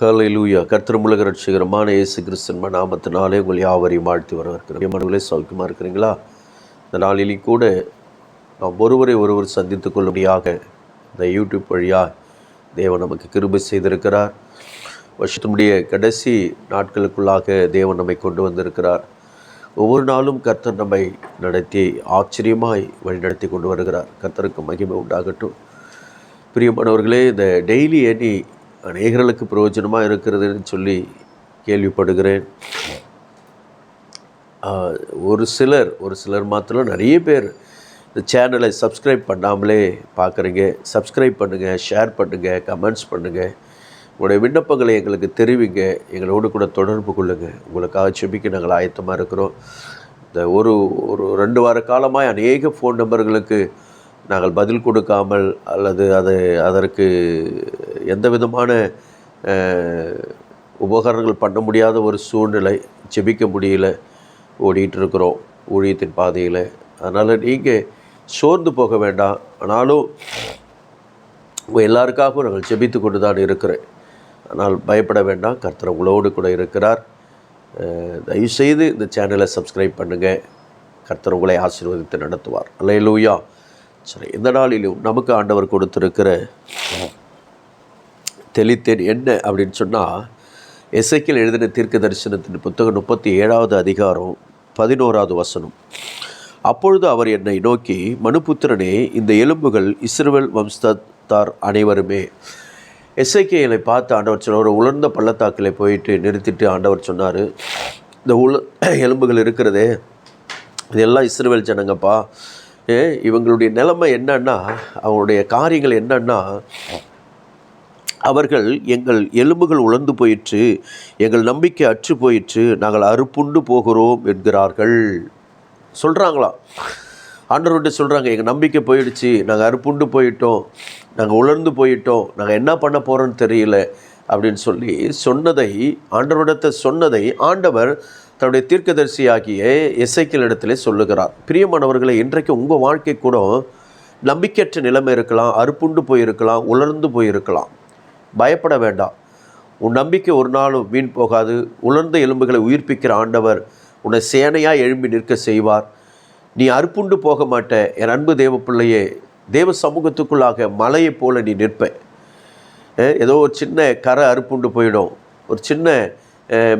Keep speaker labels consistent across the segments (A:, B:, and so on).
A: ஹalleluya கர்த்தருமுலக ரட்சிகரமான இயேசு கிறிஸ்தன் நாமத்தினாலே உங்கள் யாவரையும் வாழ்த்தி வரவேற்கிறேன். மனங்களே சௌக்கியமாக இருக்கிறீங்களா? இந்த நாளிலையும் கூட நாம் ஒருவரை ஒருவர் சந்தித்து கொள்ளும்படியாக இந்த யூடியூப் வழியாக தேவன் நமக்கு கிருபை செய்திருக்கிறார். வருஷத்தினுடைய கடைசி நாட்களுக்குள்ளாக தேவன் நம்மை கொண்டு வந்திருக்கிறார். ஒவ்வொரு நாளும் கர்த்தர் நம்மை நடத்தி ஆச்சரியமாய் வழிநடத்தி கொண்டு வருகிறார். கர்த்தருக்கு மகிமை உண்டாகட்டும். பிரியமானவர்களே இந்த டெய்லி எண்ணி அநேகர்களுக்கு பிரயோஜனமாக இருக்கிறதுன்னு சொல்லி கேள்விப்படுகிறேன். ஒரு சிலர் ஒரு சிலர் மாத்திரம் நிறைய பேர் இந்த சேனலை சப்ஸ்கிரைப் பண்ணாமலே பார்க்குறீங்க சப்ஸ்கிரைப் பண்ணுங்கள் ஷேர் பண்ணுங்கள் கமெண்ட்ஸ் பண்ணுங்கள் உங்களுடைய விண்ணப்பங்களை எங்களுக்கு தெரிவிங்க. எங்களோடு கூட தொடர்பு கொள்ளுங்கள் உங்களுக்காக செபிக்க நாங்கள் ஆயத்தமாக இருக்கிறோம். இந்த ஒரு ஒரு ரெண்டு வார காலமாக அநேக ஃபோன் நம்பர்களுக்கு நாங்கள் பதில் கொடுக்காமல் அல்லது அது அதற்கு எந்த விதமான உபகரணங்கள் பண்ண முடியாத ஒரு சூழ்நிலை ஜெபிக்க முடியல ஓடிட்டு இருக்கிறோம் ஊழியத்தின் பாதையில். அதனால் நீங்கள் சோர்ந்து போக வேண்டாம். ஆனாலும் உங்கள் எல்லாருக்காகவும் நாங்கள் செபித்து கொண்டு தான் இருக்கிறேன். ஆனால் பயப்பட வேண்டாம். கர்த்தர் உங்களோடு கூட இருக்கிறார். தயவுசெய்து இந்த சேனலை சப்ஸ்கிரைப் பண்ணுங்கள் கர்த்தர் உங்களை ஆசீர்வதித்து நடத்துவார். அல்லேலூயா. சரி இந்த நாளிலும் நமக்கு ஆண்டவர் கொடுத்திருக்கிற தெளித்தேன் என்ன அப்படின்னு சொன்னால் எசைக்கில் எழுதின தீர்க்க தரிசனத்தின் புத்தகம் முப்பத்தி ஏழாவது அதிகாரம் பதினோராவது வசனம். அப்பொழுது அவர் என்னை நோக்கி மனுபுத்திரனே இந்த எலும்புகள் இஸ்ரவேல் வம்சத்தார் அனைவருமே. எஸ்ஐகேலை பார்த்து ஆண்டவர் சொன்னார் ஒரு உலர்ந்த பள்ளத்தாக்கில் போயிட்டு நிறுத்திட்டு ஆண்டவர் சொன்னார். இந்த உல எலும்புகள் இருக்கிறதே இதெல்லாம் இஸ்ரேல் ஜனங்கப்பா இவங்களுடைய நிலைமை என்னன்னா அவங்களுடைய காரியங்கள் என்னன்னா அவர்கள் எங்கள் எலும்புகள் உலர்ந்து போயிற்று எங்கள் நம்பிக்கை அற்று போயிற்று நாங்கள் அறுப்புண்டு போகிறோம் என்கிறார்கள். சொல்கிறாங்களாம் ஆண்டவர்கிட்ட சொல்கிறாங்க எங்கள் நம்பிக்கை போயிடுச்சு நாங்கள் அறுப்புண்டு போயிட்டோம் நாங்கள் உலர்ந்து போயிட்டோம் நாங்கள் என்ன பண்ண போகிறோன்னு தெரியல அப்படின்னு சொல்லி சொன்னதை ஆண்டவரிடத்தை சொன்னதை ஆண்டவர் தன்னுடைய தீர்க்கதரிசியாகிய எஸ்ஐக்கிள் இடத்துல சொல்லுகிறார் பிரியமானவர்களை இன்றைக்கு உங்கள் வாழ்க்கை கூட நம்பிக்கையற்ற நிலைமை இருக்கலாம் அறுப்புண்டு போயிருக்கலாம் உலர்ந்து போயிருக்கலாம். பயப்பட வேண்டாம். உன் நம்பிக்கை ஒரு நாளும் வீண் போகாது. உலர்ந்த எலும்புகளை உயிர்ப்பிக்கிற ஆண்டவர் உன்னை சேனையாக எழும்பி நிற்க செய்வார். நீ அறுப்புண்டு போக மாட்ட. என் அன்பு தேவ பிள்ளையே தேவ சமூகத்துக்குள்ளாக மலையை போல நீ நிற்ப. ஏதோ ஒரு சின்ன கரை அறுப்புண்டு போயிடும். ஒரு சின்ன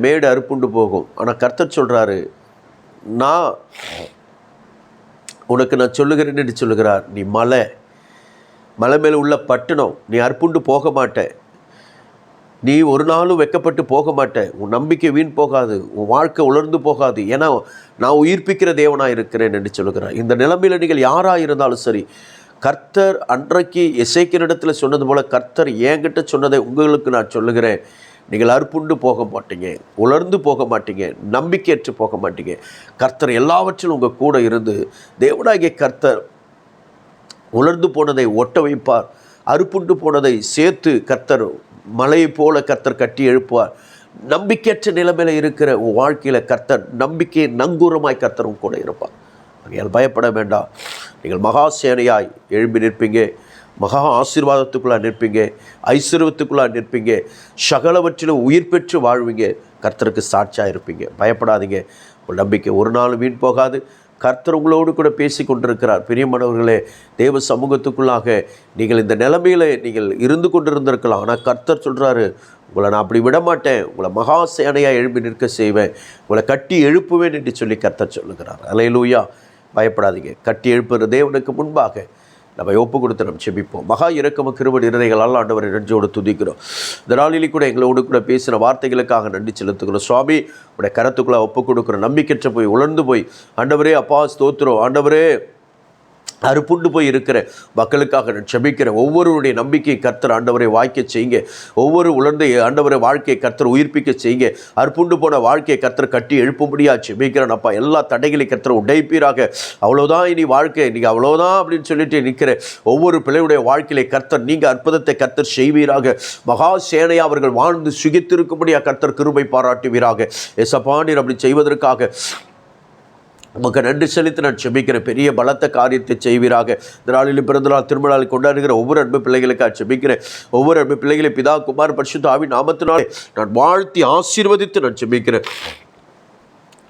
A: மேடு அறுப்புண்டு போகும். ஆனால் கர்த்தர் சொல்கிறாரு நான் உனக்கு நான் சொல்லுகிறேன்னு என்று சொல்லுகிறார். நீ மலை மலை மேலே உள்ள பட்டணம் நீ அற்புண்டு போக மாட்ட. நீ ஒரு நாளும் வெக்கப்பட்டு போக மாட்ட. உன் நம்பிக்கை வீண் போகாது. உன் வாழ்க்கை உலர்ந்து போகாது. ஏன்னா நான் உயிர்ப்பிக்கிற தேவனாக இருக்கிறேன் என்று சொல்லுகிறார். இந்த நிலைமையில் நீங்கள் யாராக இருந்தாலும் சரி கர்த்தர் அன்றைக்கு இசைக்கிற இடத்துல சொன்னது போல கர்த்தர் என்கிட்ட சொன்னதை உங்களுக்கு நான் சொல்லுகிறேன். நீங்கள் அறுப்புண்டு போக மாட்டீங்க உலர்ந்து போக மாட்டீங்க நம்பிக்கையற்று போக மாட்டீங்க. கர்த்தர் எல்லாவற்றிலும் உங்கள் கூட இருந்து தேவனாகிய கர்த்தர் உலர்ந்து போனதை ஒட்ட வைப்பார் அறுப்புண்டு போனதை சேர்த்து கர்த்தர் மலையை போல கர்த்தர் கட்டி எழுப்புவார். நம்பிக்கையற்ற நிலைமையில் இருக்கிற வாழ்க்கையில் கர்த்தர் நம்பிக்கை நங்கூரமாய் கர்த்தரும் கூட இருப்பார். ஆகையால் பயப்பட வேண்டாம். நீங்கள் மகாசேனையாய் எழும்பி நிற்பீங்க. மகா ஆசீர்வாதத்துக்குள்ளாக நிற்பீங்க ஐஸ்வர்யத்துக்குள்ளாக நிற்பீங்க சகலவற்றிலும் உயிர் பெற்று வாழ்வீங்க. கர்த்தருக்கு சாட்சியாக இருப்பீங்க. பயப்படாதீங்க. உங்கள் நம்பிக்கை ஒரு நாள் வீண் போகாது. கர்த்தர் உங்களோடு கூட பேசி கொண்டிருக்கிறார். பிரியமானவர்களே தேவ சமூகத்துக்குள்ளாக நீங்கள் இந்த நிலைமையில் நீங்கள் இருந்து கொண்டிருந்திருக்கலாம். ஆனால் கர்த்தர் சொல்கிறாரு உங்களை நான் அப்படி விட மாட்டேன் உங்களை மகா சேனையாக எழுப்பி நிற்க செய்வேன். உங்களை கட்டி எழுப்புவேன் என்று சொல்லி கர்த்தர் சொல்லுகிறார். அலையிலூயா பயப்படாதீங்க. கட்டி எழுப்புகிற தேவனுக்கு முன்பாக நம்ம ஒப்பு கொடுத்து நம்ம செபிப்போம். மகா இறக்கம கிருபடி இருதைகளால் ஆண்டவரை நெஞ்சோடு துதிக்கிறோம். இந்த நாளிலே கூட எங்களோடு கூட பேசின வார்த்தைகளுக்காக நன்றி செலுத்துக்கிறோம் சுவாமி உடைய கரத்துக்குள்ளே ஒப்பு கொடுக்குறோம் நம்பிக்கையற்ற போய் உணர்ந்து போய் ஆண்டவரே அப்பா ஸ்தோத்திரம். ஆண்டவரே அறுப்புண்டு போய் இருக்கிற மக்களுக்காக நான் ஒவ்வொருவருடைய நம்பிக்கை கர்த்தர் ஆண்டவரை வாய்க்க செய்யுங்க. ஒவ்வொரு உலர்ந்த ஆண்டவரை வாழ்க்கையை கர்த்தர் உயிர்ப்பிக்க செய்யுங்க. அற்புண்டு போன வாழ்க்கையை கர்த்தர் கட்டி எழுப்பும்படியா செபிக்கிறேன் அப்பா. எல்லா தடைகளை கர்த்தர் உடைப்பீராக. அவ்வளோதான் இனி வாழ்க்கை. நீங்கள் அவ்வளோதான் அப்படின்னு சொல்லிட்டு நிற்கிற ஒவ்வொரு பிள்ளையுடைய வாழ்க்கையிலே கர்த்தர் நீங்கள் அற்புதத்தை கர்த்தர் செய்வீராக. மகா சேனையா அவர்கள் வாழ்ந்து சுகித்திருக்கும்படியா கர்த்தர் கிருபை பாராட்டுவீராக. எசப்பானீர் அப்படி செய்வதற்காக உமக்கு நன்றி செலுத்தி நான் செபிக்கிற பெரிய பலத்த காரியத்தை செய்வீராக. இந்த நாளிலும் பிறந்த நாள் திருமண கொண்டாடுகிற ஒவ்வொரு அன்பு பிள்ளைகளுக்காக செபிக்கிறேன். ஒவ்வொரு அன்பு பிள்ளைகளை பிதா குமார் பரிசுத்த ஆவி நாமத்தினாலே நான் வாழ்த்தி ஆசீர்வதித்து நான் செபிக்கிறேன்.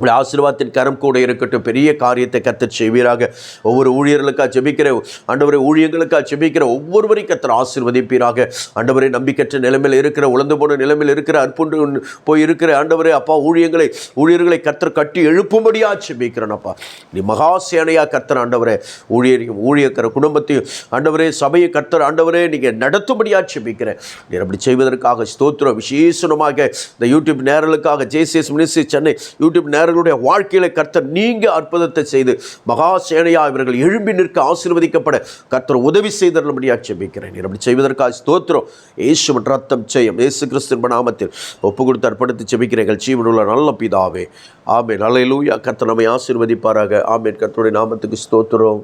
A: உங்களுடைய ஆசீர்வாதத்தின் கரம் கூட இருக்கட்டும். பெரிய காரியத்தை கத்தர் செய்வீராக. ஒவ்வொரு ஊழியர்களுக்காக ஜெபிக்கிற ஆண்டவரை ஊழியர்களுக்காக ஜெபிக்கிற ஒவ்வொருவரையும் கத்தர் ஆசீர்வதிப்பீராக. ஆண்டவரை நம்பிக்கற்ற நிலைமையில் இருக்கிற உழந்து போன நிலைமையில் இருக்கிற அற்புண்டு போய் இருக்கிற ஆண்டவரை அப்பா ஊழியங்களை ஊழியர்களை கத்தர் கட்டி எழுப்பும்படியாக ஜெபிக்கிறேன் அப்பா. நீ மகாசேனையாக கத்தர் ஆண்டவரே. ஊழியரையும் ஊழியக்கிற குடும்பத்தையும் ஆண்டவரே சபையை கத்தர் ஆண்டவரே நீங்கள் நடத்தும்படியாக ஜெபிக்கிறேன். நீர் அப்படி செய்வதற்காக ஸ்தோத்திரம். விசேஷமாக இந்த யூடியூப் நேரலுக்காக ஜேசிஎஸ் மினிஸ்ட்ரி சென்னை யூடியூப் அவர்களுடைய வாழ்க்கையில கர்த்தர் நீங்க அற்புதத்தை செய்து மகா சேனையா இவர்கள் எழும்பி நிற்க ஆசீர்வதிக்கப்பட கர்த்தர் உதவி செய்தரும்படியா செபிக்கிறேன் அப்படி செய்வதற்காக ஸ்தோத்திரம். இயேசு ரத்தம் செய்யும் இயேசு கிறிஸ்தின் நாமத்தில் ஒப்பு கொடுத்து அர்ப்பணித்து செபிக்கிறீர்கள் ஜீவனுள்ள நல்ல பிதாவே. ஆமே நல்ல லூயா கர்த்தர் நம்மை ஆசீர்வதிப்பாராக. ஆமேன். கர்த்தருடைய நாமத்துக்கு ஸ்தோத்திரம்.